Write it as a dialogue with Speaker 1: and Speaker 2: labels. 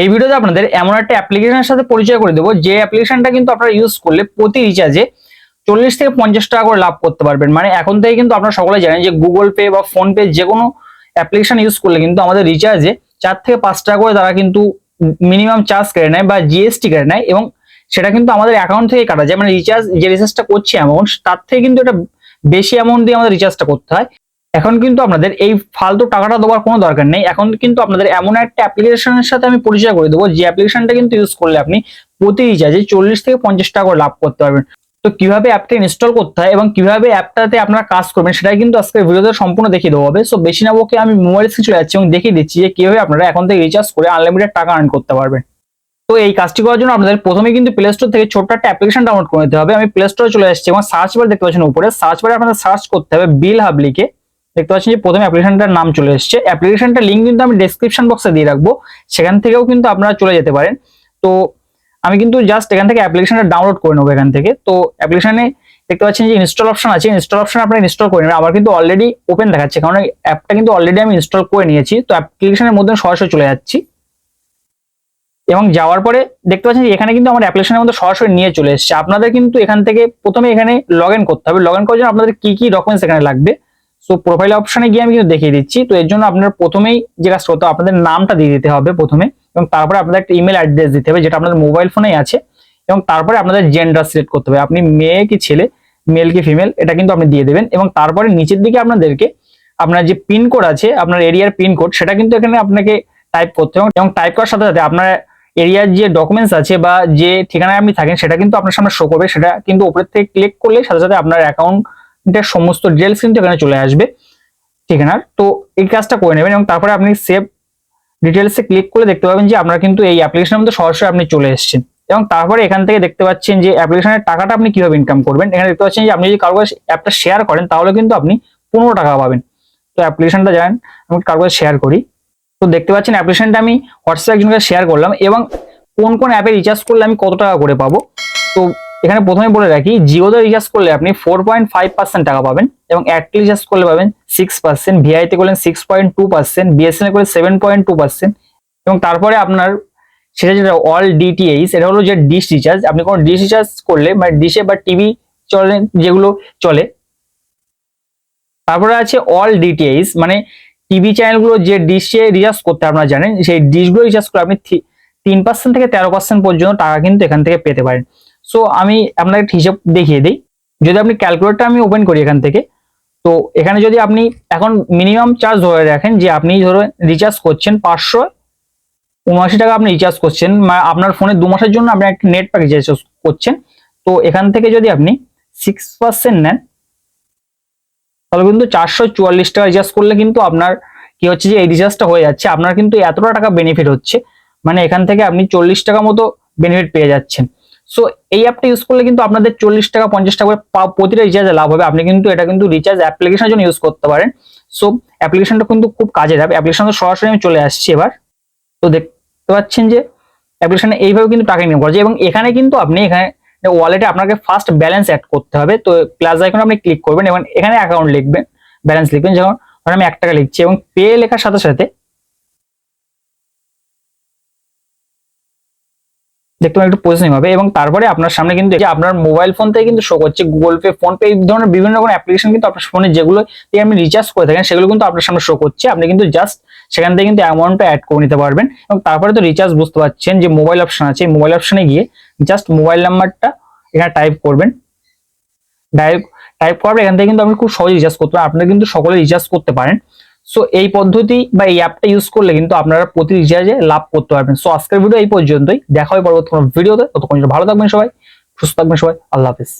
Speaker 1: এই ভিডিওতে আপনাদের এমন একটা অ্যাপ্লিকেশনের সাথে পরিচয় করে দেবো। যে অ্যাপ্লিকেশনটা কিন্তু আপনারা ইউজ করলে প্রতি রিচার্জে চল্লিশ থেকে পঞ্চাশ টাকা করে লাভ করতে পারবেন। মানে এখন থেকে কিন্তু আপনারা সকলে জানেন যে গুগল পে বা ফোন পে যে কোনো অ্যাপ্লিকেশন ইউজ করলে কিন্তু আমাদের রিচার্জে চার থেকে পাঁচ টাকা করে তারা কিন্তু মিনিমাম চার্জ কেটে নেয় বা জিএসটি কেটে নেয় এবং সেটা কিন্তু আমাদের অ্যাকাউন্ট থেকে কাটা যায়। মানে রিচার্জ যে রিচার্জটা করছি অ্যামাউন্ট তার থেকে কিন্তু এটা বেশি অ্যামাউন্ট দিয়ে আমাদের রিচার্জটা করতে হয়। এখন কিন্তু আপনাদের এই ফালতু টাকাটা দেওয়ার কোনো দরকার নেই। এখন কিন্তু আপনাদের এমন একটা অ্যাপ্লিকেশনের সাথে আমি পরিচয় করে দেবো, যে অ্যাপ্লিকেশনটা কিন্তু ইউজ করলে আপনি প্রতি রিচার্জে চল্লিশ থেকে পঞ্চাশ টাকা করে লাভ করতে পারবেন। তো কীভাবে অ্যাপটা ইনস্টল করতে হয় এবং কীভাবে অ্যাপটাতে আপনারা কাজ করবেন, সেটাই কিন্তু আজকে ভিডিওতে সম্পূর্ণ দেখিয়ে দেওয়া হবে। সো বেশি না ওকে আমি মোবাইল স্ক্রিন চলে যাচ্ছি এবং দেখিয়ে দিচ্ছি যে কীভাবে আপনারা এখন থেকে রিচার্জ করে আনলিমিটেড টাকা আর্ন করতে পারবেন। তো এই কাজটি করার জন্য আপনাদের প্রথমে কিন্তু প্লে স্টোর থেকে ছোট্ট একটা অ্যাপ্লিকেশন ডাউনলোড করে নিতে হবে। আমি প্লে স্টোরে চলে আসছি এবং সার্চ বার দেখতে পাচ্ছেন উপরে। সার্চ বারে আপনাদের সার্চ করতে হবে বিল হাব লিখে দেখতে পাচ্ছেন যে প্রথমে অ্যাপ্লিকেশনটার নাম চলে এসেছে। অ্যাপ্লিকেশনটার লিঙ্ক কিন্তু আমি ডেসক্রিপশন বক্সে দিয়ে রাখব। সেখান থেকেও কিন্তু আপনারা চলে যেতে পারেন। তো আমি কিন্তু জাস্ট এখান থেকে অ্যাপ্লিকেশনটা ডাউনলোড করে নেব এখান থেকে। তো অ্যাপ্লিকেশনে দেখতে পাচ্ছেন যে ইনস্টল অপশন আছে। ইনস্টল অপশন আপনারা ইনস্টল করে নেবেন। আমার কিন্তু অলরেডি ওপেন দেখাচ্ছে। কারণ অ্যাপটা কিন্তু অলরেডি আমি ইনস্টল করে নিয়েছি। তো অ্যাপ্লিকেশনের মধ্যে সরাসরি চলে যাচ্ছি। এবং যাওয়ার পরে দেখতে পাচ্ছেন যে এখানে কিন্তু আমার অ্যাপ্লিকেশনের মধ্যে সরাসরি নিয়ে চলে এসেছে। আপনাদের কিন্তু এখান থেকে প্রথমে এখানে লগ করতে হবে। লগ করার জন্য আপনাদের কি কি ডকুমেন্টস এখানে লাগবে? সো প্রোফাইল অপশনে গিয়ে আমি কিন্তু দেখিয়ে দিচ্ছি। তো এর জন্য আপনার প্রথমেই যে কাজটা করতে আপনাদের নামটা দিয়ে দিতে হবে প্রথমে এবং তারপরে আপনাদের একটা ইমেল অ্যাড্রেস দিতে হবে, যেটা আপনাদের মোবাইল ফোনেই আছে এবং তারপরে আপনাদের জেন্ডার সিলেক্ট করতে হবে। আপনি মেয়ে কি ছেলে মেল কি ফিমেল এটা কিন্তু আপনি দিয়ে দেবেন এবং তারপরে নিচের দিকে আপনাদেরকে আপনার যে পিন কোড আছে, আপনার এরিয়ার পিন কোড সেটা কিন্তু এখানে আপনাকে টাইপ করতে হবে এবং টাইপ করার সাথে সাথে আপনার এরিয়ার যে ডকুমেন্টস আছে বা যে ঠিকানায় আপনি থাকেন, সেটা কিন্তু আপনার সামনে শো করবে। সেটা কিন্তু উপরের থেকে ক্লিক করলে সাথে সাথে আপনার অ্যাকাউন্টের সমস্ত ডিটেলস কিন্তু এখানে চলে আসবে ঠিকানার। তো এই কাজটা করে নেবেন এবং তারপরে আপনি সেভ ডিটেলসে ক্লিক করলে দেখতে পাবেন যে আপনার কিন্তু এই অ্যাপ্লিকেশনের মধ্যে সরাসরি আপনি চলে এসেছেন। এবং তারপরে এখান থেকে দেখতে পাচ্ছেন যে অ্যাপ্লিকেশনের টাকাটা আপনি কীভাবে ইনকাম করবেন। এখানে দেখতে পাচ্ছেন যে আপনি যদি কারও কাছে অ্যাপটা শেয়ার করেন, তাহলে কিন্তু আপনি পনেরো টাকা পাবেন। তো অ্যাপ্লিকেশনটা জানেন, আমি কারও কাছে শেয়ার করি। তো দেখতে পাচ্ছেন অ্যাপ্লিকেশনটা আমি হোয়াটসঅ্যাপ একজনকে শেয়ার করলাম এবং কোন কোন অ্যাপে রিচার্জ করলে আমি কত টাকা করে পাবো? তো এখানে প্রথমে বলে রাখি, জিওতে রিচার্জ করলে আপনি ফোর পয়েন্ট ফাইভ পার্সেন্ট টাকা পাবেন এবং এয়ারটেল রিচার্জ করলে পাবেন সিক্স পার্সেন্ট ভিআইতে করলেন six point two percent BSNL করলে সেভেন পয়েন্ট টু পার্সেন্ট এবং তারপরে আপনার সেটা যেটা অল ডিটিএইচ এটা হলো যে ডিশ রিচার্জ আপনি কোনো ডিশ রিচার্জ করলে মানে ডিশে বা টিভি চলে, যেগুলো চলে, তারপরে আছে অল ডিটিএইচ মানে টিভি চ্যানেলগুলো যে ডিশে রিচার্জ করতে আপনারা জানেন, সেই ডিশগুলো রিচার্জ করে আপনি তিন পার্সেন্ট থেকে তেরো পার্সেন্ট পর্যন্ত টাকা কিন্তু এখান থেকে পেতে পারেন। সো আমি আপনাকে হিসাব দেখিয়ে দিই। যদি আপনি ক্যালকুলেটর আমি ওপেন করি এখান থেকে, তো এখানে যদি আপনি এখন মিনিমাম চার্জ ধরে রাখেন যে আপনি ধরো রিচার্জ করছেন পাঁচশো, উনআশি টাকা আপনি রিচার্জ করছেন আপনার ফোনে দু মাসের জন্য আপনি একটা নেট প্যাক রিচার্জ করছেন। তো এখান থেকে যদি আপনি সিক্স পার্সেন্ট নেন, তাহলে কিন্তু চারশো চুয়াল্লিশ টাকা রিচার্জ করলে কিন্তু আপনার কি হচ্ছে যে এই রিচার্জটা হয়ে যাচ্ছে। আপনার কিন্তু এতটা টাকা বেনিফিট হচ্ছে মানে এখান থেকে আপনি চল্লিশ টাকা মতো বেনিফিট পেয়ে যাচ্ছেন। সো এই অ্যাপটা ইউজ করলে কিন্তু আপনাদের চল্লিশ টাকা, পঞ্চাশ টাকা করে প্রতিটা রিচার্জে লাভ হবে। আপনি কিন্তু এটা কিন্তু রিচার্জ অ্যাপ্লিকেশনের জন্য ইউজ করতে পারেন। সো অ্যাপ্লিকেশনটা কিন্তু খুব কাজের অ্যাপ অ্যাপ্লিকেশন তো সরাসরি আমি চলে আসছি এবার। তো দেখতে পাচ্ছেন যে অ্যাপ্লিকেশনে এইভাবে কিন্তু টাকা ইনকাম করা। যায় এবং এখানে কিন্তু আপনি এখানে ওয়ালেটে আপনাকে ফার্স্ট ব্যালেন্স অ্যাড করতে হবে। তো প্লাস আইকনে আপনি ক্লিক করবেন এবং এখানে অ্যাকাউন্ট লিখবেন ব্যালেন্স লিখবেন। যেমন আমি এক টাকা লিখছি এবং পে লেখার সাথে সাথে দেখতে একটু প্রসেসিং হবে। এবং তারপরে আপনার সামনে কিন্তু আপনার মোবাইল ফোন থেকে কিন্তু শো করছে গুগল পে ফোন পে এই ধরনের বিভিন্ন রকম অ্যাপ্লিকেশন কিন্তু আপনার ফোনে যেগুলো দিয়ে আপনি রিচার্জ করে থাকেন, সেগুলো কিন্তু আপনার সামনে শো করছে। আপনি কিন্তু জাস্ট সেখান থেকে কিন্তু অ্যামাউন্টটা অ্যাড করে নিতে পারবেন। এবং তারপরে তো রিচার্জ বুঝতে পারছেন যে মোবাইল অপশন আছে। এই মোবাইল অপশনে গিয়ে জাস্ট মোবাইল নাম্বারটা এখানে টাইপ করবেন। ডাইরেক্ট টাইপ পর এখান থেকে কিন্তু আপনি খুব সহজে রিচার্জ করতে পারেন। আপনারা কিন্তু সকলে রিচার্জ করতে পারেন। সো এই পদ্ধতি বা এই অ্যাপটা ইউজ করলে কিন্তু আপনারা প্রতি রিচার্জে লাভ করতে পারবেন। সো আজকের ভিডিও এই পর্যন্তই। দেখা হয় পরবর্তী কোনো ভিডিওতে ততক্ষণ ভালো থাকবেন সবাই, সুস্থ থাকবেন সবাই। আল্লাহ হাফিজ।